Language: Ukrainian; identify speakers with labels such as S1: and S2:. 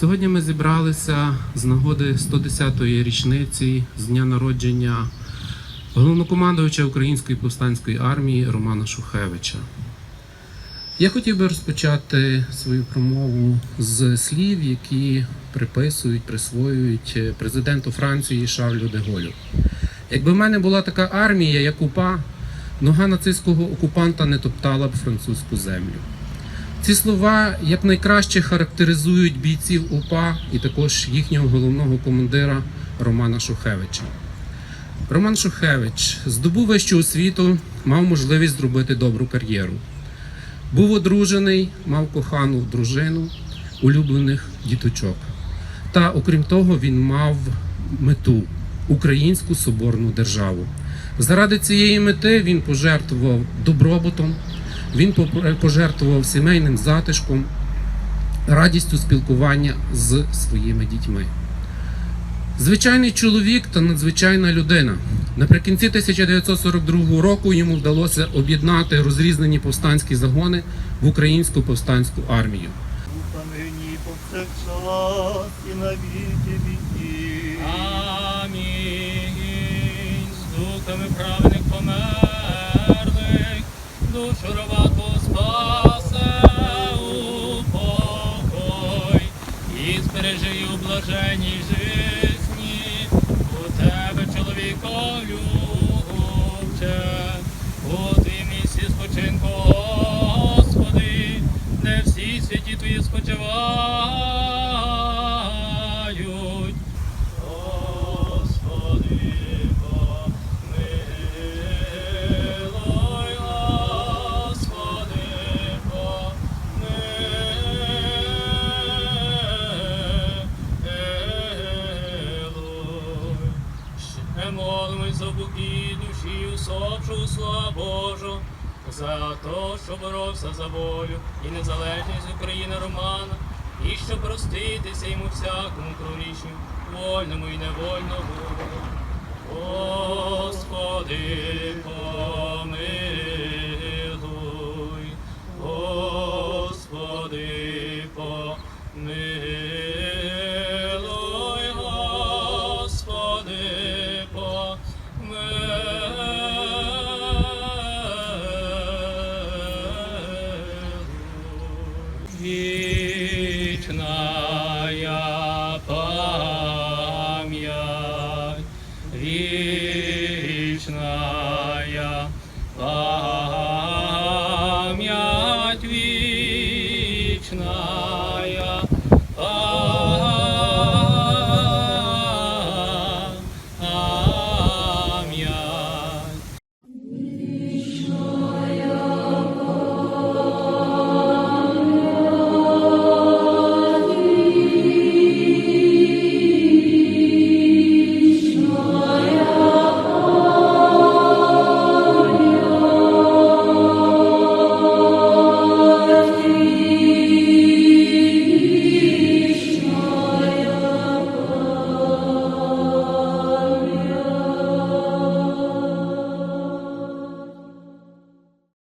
S1: Сьогодні ми зібралися з нагоди 110-ї річниці з дня народження головнокомандувача Української повстанської армії Романа Шухевича. Я хотів би розпочати свою промову з слів, які приписують, присвоюють президенту Франції Шарлю де Голю. Якби в мене була така армія, як УПА, нога нацистського окупанта не топтала б французьку землю. Ці слова якнайкраще характеризують бійців УПА і також їхнього головного командира Романа Шухевича. Роман Шухевич здобув вищу освіту, мав можливість зробити добру кар'єру. Був одружений, мав кохану дружину, улюблених діточок. Та окрім того, він мав мету українську соборну державу. Заради цієї мети він пожертвував добробутом, він пожертвував сімейним затишком, радістю спілкування з своїми дітьми. Звичайний чоловік та надзвичайна людина. Наприкінці 1942 року йому вдалося об'єднати розрізнені повстанські загони в українську повстанську армію.
S2: І на віки віків.
S3: Амінь. З праведних померлих, душу ровату збережи молимось за буки душі усопшу слава Божу, за то, що боровся за волю і незалежність України Романа, і щоб проститися йому всякому кровічню, вольному і невольному. Господи, помилуй, Вечная память, вечная память вечная.